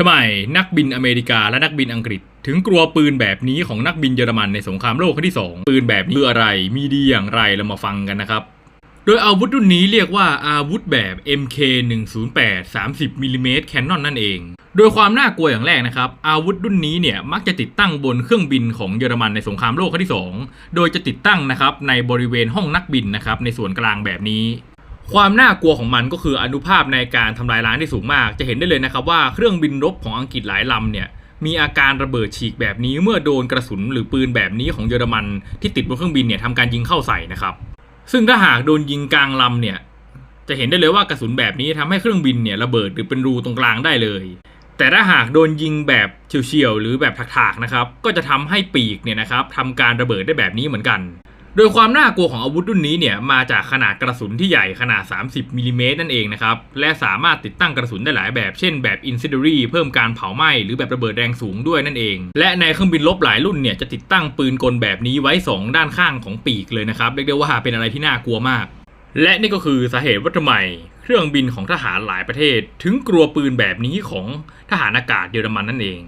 ทำไมนักบินอเมริกาและนักบินอังกฤษ ถึงกลัวปืนแบบนี้ของนักบินเยอรมันในสงครามโลกครั้งที่ 2 ปืนแบบนี้คืออะไรมีดีอย่างไรเรามาฟังกันนะครับ โดยอาวุธรุ่นนี้เรียกว่าอาวุธแบบ MK108 30มิลลิเมตรแคนนอนนั่นเอง โดยความน่ากลัวอย่างแรกนะครับ อาวุธรุ่นนี้เนี่ยมักจะติดตั้งบนเครื่องบินของเยอรมันในสงครามโลกครั้งที่ 2 โดยจะติดตั้งนะครับในบริเวณห้องนักบินนะครับในส่วนกลางแบบนี้ ความน่ากลัวของมันก็คืออนุภาพในการทำลายล้างที่สูงมาก จะเห็นได้เลยนะครับว่าเครื่องบินรบของอังกฤษหลายลำเนี่ยมีอาการระเบิดฉีกแบบนี้เมื่อโดนกระสุนหรือปืนแบบนี้ของเยอรมันที่ติดบนเครื่องบินเนี่ยทำการยิงเข้าใส่นะครับ ซึ่งถ้าหากโดนยิงกลางลำเนี่ยจะเห็นได้เลยว่ากระสุนแบบนี้ทำให้เครื่องบินเนี่ยระเบิดหรือเป็นรูตรงกลางได้เลย แต่ถ้าหากโดนยิงแบบเฉียวๆหรือแบบถากๆนะครับก็จะทำให้ปีกเนี่ยนะครับทำการระเบิดได้แบบนี้เหมือนกัน โดยความน่ากลัวของอาวุธรุ่นนี้เนี่ยมาจากขนาดกระสุนที่ใหญ่ขนาด 30มิลลิเมตรนั่นเองนะครับ และสามารถติดตั้งกระสุนได้หลายแบบ เช่นแบบ incendiary เพิ่มการเผาไหม้หรือแบบระเบิดแรงสูงด้วยนั่นเอง และในเครื่องบินรบหลายรุ่นเนี่ยจะติดตั้งปืนกลแบบนี้ไว้ 2 ด้านข้างของปีกเลยนะครับเรียกได้ว่าเป็นอะไรที่น่ากลัวมาก และนี่ก็คือสาเหตุว่าทำไมเครื่องบินของทหารหลายประเทศ ถึงกลัวปืนแบบนี้ของทหารอากาศเยอรมันนั่นเอง